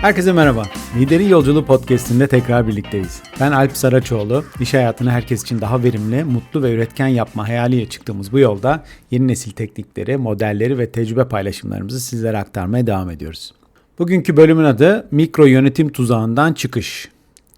Herkese merhaba. Liderin Yolculuğu podcastinde tekrar birlikteyiz. Ben Alp Saraçoğlu. İş hayatını herkes için daha verimli, mutlu ve üretken yapma hayaliyle çıktığımız bu yolda yeni nesil teknikleri, modelleri ve tecrübe paylaşımlarımızı sizlere aktarmaya devam ediyoruz. Bugünkü bölümün adı Mikro Yönetim Tuzağından Çıkış.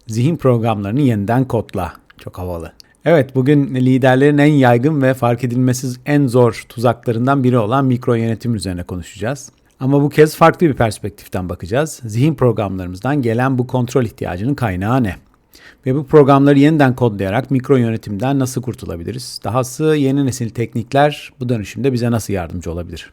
Zihin programlarını yeniden kodla. Çok havalı. Evet bugün liderlerin en yaygın ve fark edilmesiz en zor tuzaklarından biri olan mikro yönetim üzerine konuşacağız. Ama bu kez farklı bir perspektiften bakacağız. Zihin programlarımızdan gelen bu kontrol ihtiyacının kaynağı ne? Ve bu programları yeniden kodlayarak mikro yönetimden nasıl kurtulabiliriz? Dahası yeni nesil teknikler bu dönüşümde bize nasıl yardımcı olabilir?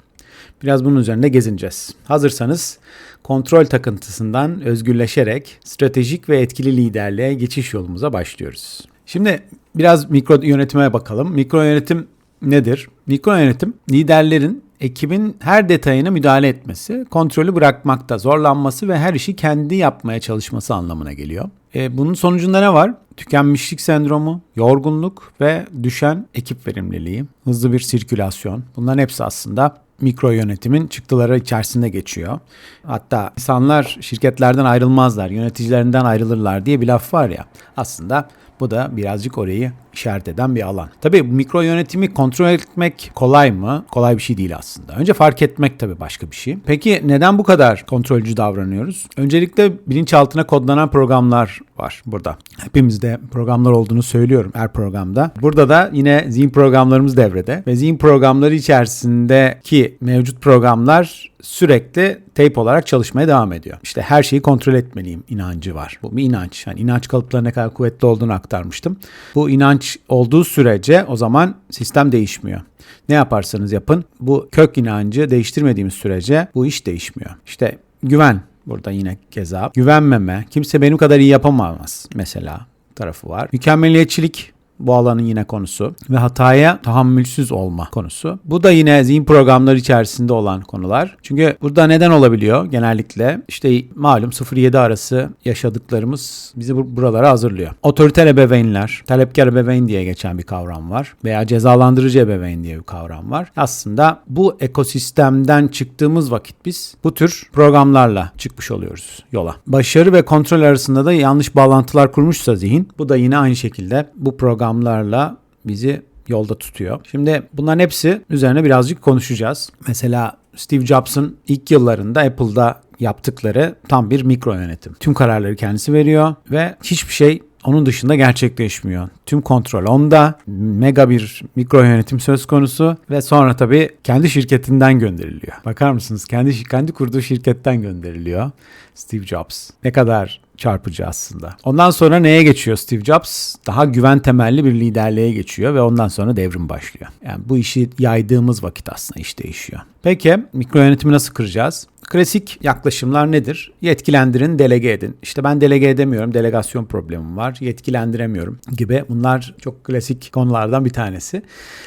Biraz bunun üzerinde gezineceğiz. Hazırsanız kontrol takıntısından özgürleşerek stratejik ve etkili liderliğe geçiş yolumuza başlıyoruz. Şimdi biraz mikro yönetime bakalım. Mikro yönetim nedir? Mikro yönetim liderlerin ekibin her detayına müdahale etmesi, kontrolü bırakmakta zorlanması ve her işi kendi yapmaya çalışması anlamına geliyor. E, bunun sonucunda ne var? Tükenmişlik sendromu, yorgunluk ve düşen ekip verimliliği, hızlı bir sirkülasyon. Bunların hepsi aslında mikro yönetimin çıktıları içerisinde geçiyor. Hatta insanlar şirketlerden ayrılmazlar, yöneticilerinden ayrılırlar diye bir laf var ya. Aslında bu da birazcık orayı işaret eden bir alan. Tabii mikro yönetimi kontrol etmek kolay mı? Kolay bir şey değil aslında. Önce fark etmek tabii başka bir şey. Peki neden bu kadar kontrolcü davranıyoruz? Öncelikle bilinçaltına kodlanan programlar var burada. Hepimizde programlar olduğunu söylüyorum her programda. Burada da yine zihin programlarımız devrede ve zihin programları içerisindeki mevcut programlar sürekli tape olarak çalışmaya devam ediyor. İşte her şeyi kontrol etmeliyim inancı var. Bu bir inanç. Yani inanç kalıpları ne kadar kuvvetli olduğunu aktarmıştım. Bu inanç olduğu sürece o zaman sistem değişmiyor. Ne yaparsanız yapın bu kök inancı değiştirmediğimiz sürece bu iş değişmiyor. İşte güven burada yine keza. Güvenmeme, kimse benim kadar iyi yapamaz mesela tarafı var. Mükemmeliyetçilik bu alanın yine konusu ve hataya tahammülsüz olma konusu. Bu da yine zihin programları içerisinde olan konular. Çünkü burada neden olabiliyor genellikle? İşte malum 0-7 arası yaşadıklarımız bizi buralara hazırlıyor. Otoriter ebeveynler, talepkar ebeveyn diye geçen bir kavram var veya cezalandırıcı ebeveyn diye bir kavram var. Aslında bu ekosistemden çıktığımız vakit biz bu tür programlarla çıkmış oluyoruz yola. Başarı ve kontrol arasında da yanlış bağlantılar kurmuşsa zihin bu da yine aynı şekilde bu program programlarla bizi yolda tutuyor. Şimdi bunların hepsi üzerine birazcık konuşacağız. Mesela Steve Jobs'ın ilk yıllarında Apple'da yaptıkları tam bir mikro yönetim. Tüm kararları kendisi veriyor ve hiçbir şey onun dışında gerçekleşmiyor. Tüm kontrol onda. Mega bir mikro yönetim söz konusu ve sonra tabii kendi şirketinden gönderiliyor. Bakar mısınız? Kendi kendi kurduğu şirketten gönderiliyor Steve Jobs. Ne kadar çarpıcı aslında. Ondan sonra neye geçiyor Steve Jobs? Daha güven temelli bir liderliğe geçiyor ve ondan sonra devrim başlıyor. Yani bu işi yaydığımız vakit aslında iş değişiyor. Peki mikro yönetimi nasıl kıracağız? Klasik yaklaşımlar nedir? Yetkilendirin, delege edin. İşte ben delege edemiyorum, delegasyon problemim var, yetkilendiremiyorum gibi. Bunlar çok klasik konulardan bir tanesi.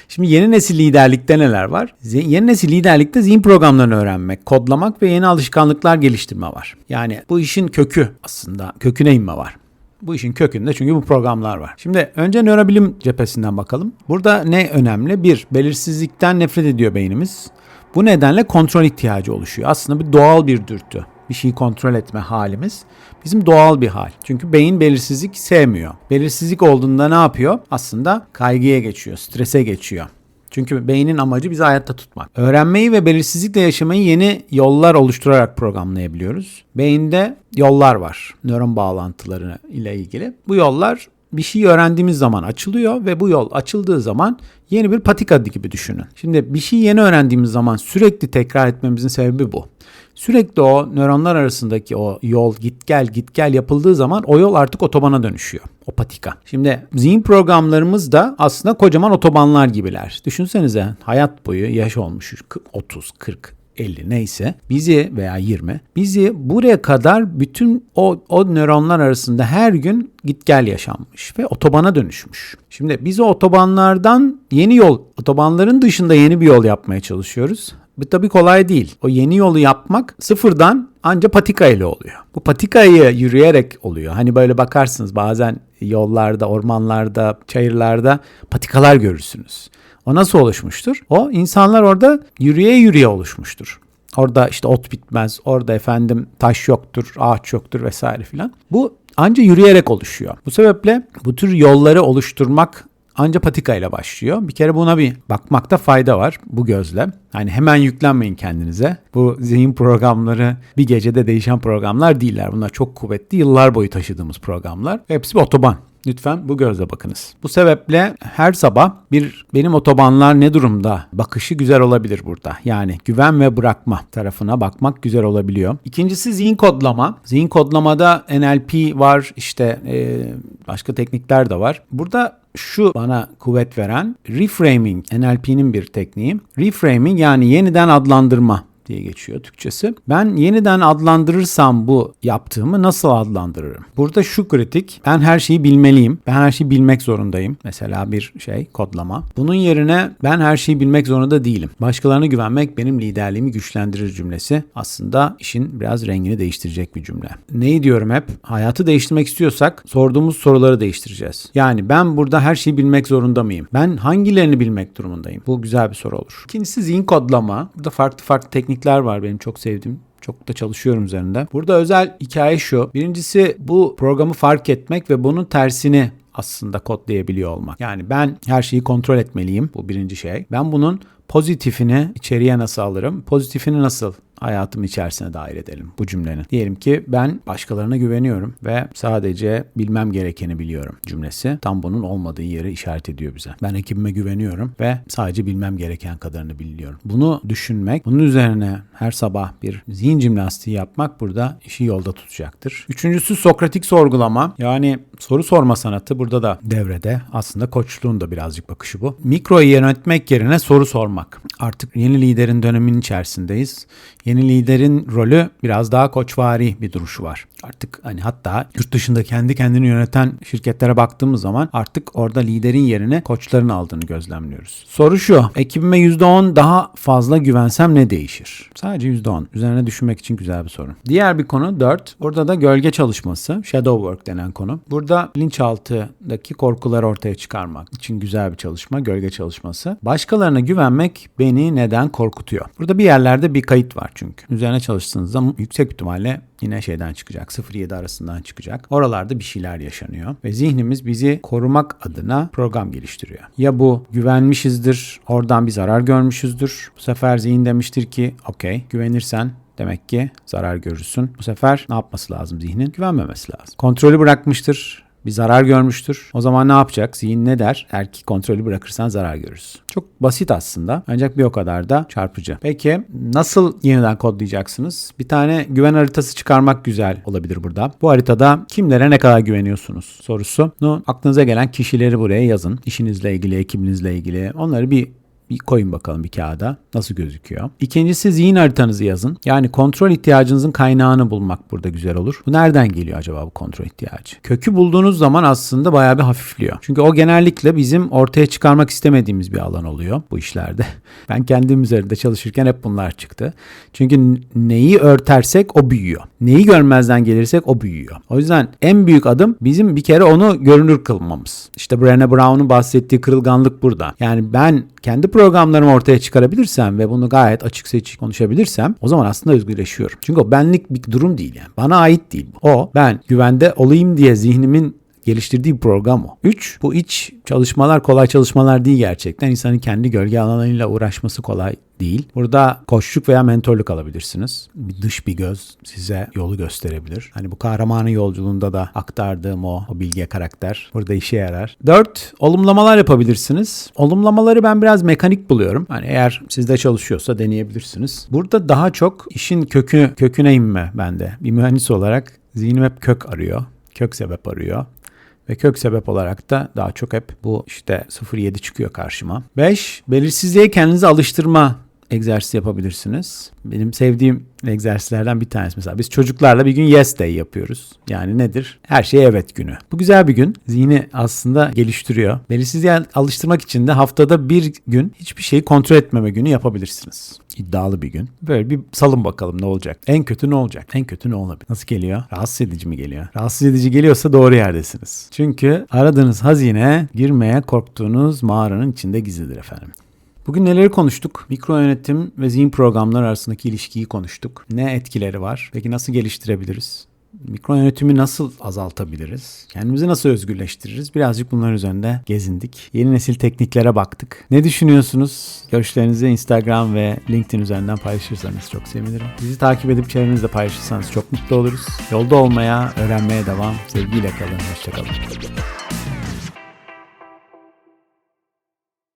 Şimdi yeni nesil liderlikte neler var? Yeni nesil liderlikte zihin programlarını öğrenmek, kodlamak ve yeni alışkanlıklar geliştirme var. Yani bu işin kökü aslında, köküne inme var. Bu işin kökünde çünkü bu programlar var. Şimdi önce nörobilim cephesinden bakalım. Burada ne önemli? Bir, belirsizlikten nefret ediyor beynimiz. Bu nedenle kontrol ihtiyacı oluşuyor. Aslında bir doğal bir dürtü. Bir şeyi kontrol etme halimiz bizim doğal bir hal. Çünkü beyin belirsizlik sevmiyor. Belirsizlik olduğunda ne yapıyor? Aslında kaygıya geçiyor, strese geçiyor. Çünkü beynin amacı bizi hayatta tutmak. Öğrenmeyi ve belirsizlikle yaşamayı yeni yollar oluşturarak programlayabiliyoruz. Beyinde yollar var. Nöron bağlantıları ile ilgili. Bu yollar bir şey öğrendiğimiz zaman açılıyor ve bu yol açıldığı zaman yeni bir patika gibi düşünün. Şimdi bir şey yeni öğrendiğimiz zaman sürekli tekrar etmemizin sebebi bu. Sürekli o nöronlar arasındaki o yol git gel git gel yapıldığı zaman o yol artık otobana dönüşüyor. O patika. Şimdi zihin programlarımız da aslında kocaman otobanlar gibiler. Düşünsenize hayat boyu yaş olmuş 30, 40, 50 neyse bizi veya 20 bizi buraya kadar bütün o, o nöronlar arasında her gün git gel yaşanmış ve otobana dönüşmüş. Şimdi biz o otobanlardan yeni yol, otobanların dışında yeni bir yol yapmaya çalışıyoruz. Bu tabii kolay değil. O yeni yolu yapmak sıfırdan anca patika ile oluyor. Bu patikayı yürüyerek oluyor. Hani böyle bakarsınız bazen yollarda, ormanlarda, çayırlarda patikalar görürsünüz. O nasıl oluşmuştur? O insanlar orada yürüye yürüye oluşmuştur. Orada işte ot bitmez. Orada efendim taş yoktur, ağaç yoktur vesaire filan. Bu anca yürüyerek oluşuyor. Bu sebeple bu tür yolları oluşturmak anca patika ile başlıyor. Bir kere buna bir bakmakta fayda var bu gözle. Hani hemen yüklenmeyin kendinize. Bu zihin programları bir gecede değişen programlar değiller. Bunlar çok kuvvetli, yıllar boyu taşıdığımız programlar. Hepsi bir otoban. Lütfen bu gözle bakınız. Bu sebeple her sabah bir benim otobanlar ne durumda bakışı güzel olabilir burada. Yani güven ve bırakma tarafına bakmak güzel olabiliyor. İkincisi zihin kodlama. Zihin kodlamada NLP var işte e, başka teknikler de var. Burada şu bana kuvvet veren reframing NLP'nin bir tekniği. Reframing yani yeniden adlandırma diye geçiyor Türkçesi. Ben yeniden adlandırırsam bu yaptığımı nasıl adlandırırım? Burada şu kritik. Ben her şeyi bilmeliyim. Ben her şeyi bilmek zorundayım. Mesela bir şey kodlama. Bunun yerine ben her şeyi bilmek zorunda değilim. Başkalarına güvenmek benim liderliğimi güçlendirir cümlesi. Aslında işin biraz rengini değiştirecek bir cümle. Neyi diyorum hep? Hayatı değiştirmek istiyorsak sorduğumuz soruları değiştireceğiz. Yani ben burada her şeyi bilmek zorunda mıyım? Ben hangilerini bilmek durumundayım? Bu güzel bir soru olur. İkincisi zihin kodlama. Burada farklı farklı teknikler var benim çok sevdiğim. Çok da çalışıyorum üzerinde. Burada özel hikaye şu. Birincisi bu programı fark etmek ve bunun tersini aslında kodlayabiliyor olmak. Yani ben her şeyi kontrol etmeliyim. Bu birinci şey. Ben bunun pozitifini içeriye nasıl alırım? Pozitifini nasıl hayatım içerisine dahil edelim bu cümlenin. Diyelim ki ben başkalarına güveniyorum ve sadece bilmem gerekeni biliyorum cümlesi. Tam bunun olmadığı yeri işaret ediyor bize. Ben ekibime güveniyorum ve sadece bilmem gereken kadarını biliyorum. Bunu düşünmek, bunun üzerine her sabah bir zihin jimnastiği yapmak burada işi yolda tutacaktır. Üçüncüsü Sokratik sorgulama. Yani soru sorma sanatı burada da devrede. Aslında koçluğun da birazcık bakışı bu. Mikroyu yönetmek yerine soru sormak. Artık yeni liderin dönemin içerisindeyiz. Yeni liderin rolü biraz daha koçvari bir duruşu var. Artık hani hatta yurt dışında kendi kendini yöneten şirketlere baktığımız zaman artık orada liderin yerine koçların aldığını gözlemliyoruz. Soru şu. Ekibime %10 daha fazla güvensem ne değişir? Sadece %10. Üzerine düşünmek için güzel bir soru. Diğer bir konu 4. Burada da gölge çalışması. Shadow work denen konu. Burada bilinçaltındaki korkuları ortaya çıkarmak için güzel bir çalışma. Gölge çalışması. Başkalarına güvenmek beni neden korkutuyor? Burada bir yerlerde bir kayıt var çünkü. Üzerine çalıştığınızda yüksek ihtimalle yine şeyden çıkacak. 0-7 arasından çıkacak. Oralarda bir şeyler yaşanıyor. Ve zihnimiz bizi korumak adına program geliştiriyor. Ya bu güvenmişizdir, oradan bir zarar görmüşüzdür. Bu sefer zihin demiştir ki okey güvenirsen Demek ki zarar görürsün. Bu sefer ne yapması lazım zihnin? Güvenmemesi lazım. Kontrolü bırakmıştır bir zarar görmüştür. O zaman ne yapacak? Zihin ne der? Eğer ki kontrolü bırakırsan zarar görürsün. Çok basit aslında ancak bir o kadar da çarpıcı. Peki nasıl yeniden kodlayacaksınız? Bir tane güven haritası çıkarmak güzel olabilir burada. Bu haritada kimlere ne kadar güveniyorsunuz sorusu. Aklınıza gelen kişileri buraya yazın. İşinizle ilgili, ekibinizle ilgili onları bir bir koyun bakalım bir kağıda. Nasıl gözüküyor? İkincisi zihin haritanızı yazın. Yani kontrol ihtiyacınızın kaynağını bulmak burada güzel olur. Bu nereden geliyor acaba bu kontrol ihtiyacı? Kökü bulduğunuz zaman aslında bayağı bir hafifliyor. Çünkü o genellikle bizim ortaya çıkarmak istemediğimiz bir alan oluyor bu işlerde. Ben kendim üzerinde çalışırken hep bunlar çıktı. Çünkü neyi örtersek o büyüyor. Neyi görmezden gelirsek o büyüyor. O yüzden en büyük adım bizim bir kere onu görünür kılmamız. İşte Brené Brown'un bahsettiği kırılganlık burada. Yani ben kendi programlarımı ortaya çıkarabilirsem ve bunu gayet açık seçik konuşabilirsem o zaman aslında özgürleşiyorum. Çünkü o benlik bir durum değil yani. Bana ait değil. O ben güvende olayım diye zihnimin geliştirdiği program o. 3. Bu iç çalışmalar kolay çalışmalar değil gerçekten. İnsanın kendi gölge alanıyla uğraşması kolay değil. Burada koçluk veya mentorluk alabilirsiniz. Bir dış bir göz size yolu gösterebilir. Hani bu kahramanın yolculuğunda da aktardığım o, o bilge karakter burada işe yarar. 4. Olumlamalar yapabilirsiniz. Olumlamaları ben biraz mekanik buluyorum. Hani eğer sizde çalışıyorsa deneyebilirsiniz. Burada daha çok işin kökü köküne inme bende. Bir mühendis olarak zihnim hep kök arıyor. Kök sebep arıyor. Ve kök sebep olarak da daha çok hep bu işte 0.7 çıkıyor karşıma. 5. Belirsizliğe kendinizi alıştırma egzersizi yapabilirsiniz. Benim sevdiğim egzersizlerden bir tanesi mesela. Biz çocuklarla bir gün yes day yapıyoruz. Yani nedir? Her şey evet günü. Bu güzel bir gün. Zihni aslında geliştiriyor. Belirsizliğe alıştırmak için de haftada bir gün hiçbir şeyi kontrol etmeme günü yapabilirsiniz. İddialı bir gün. Böyle bir salın bakalım ne olacak. En kötü ne olacak? En kötü ne olabilir? Nasıl geliyor? Rahatsız edici mi geliyor? Rahatsız edici geliyorsa doğru yerdesiniz. Çünkü aradığınız hazine girmeye korktuğunuz mağaranın içinde gizlidir efendim. Bugün neleri konuştuk? Mikro yönetim ve zihin programları arasındaki ilişkiyi konuştuk. Ne etkileri var? Peki nasıl geliştirebiliriz? Mikro yönetimi nasıl azaltabiliriz? Kendimizi nasıl özgürleştiririz? Birazcık bunların üzerinde gezindik. Yeni nesil tekniklere baktık. Ne düşünüyorsunuz? Görüşlerinizi Instagram ve LinkedIn üzerinden paylaşırsanız çok sevinirim. Bizi takip edip çevrenizde paylaşırsanız çok mutlu oluruz. Yolda olmaya, öğrenmeye devam. Sevgiyle kalın. Hoşçakalın.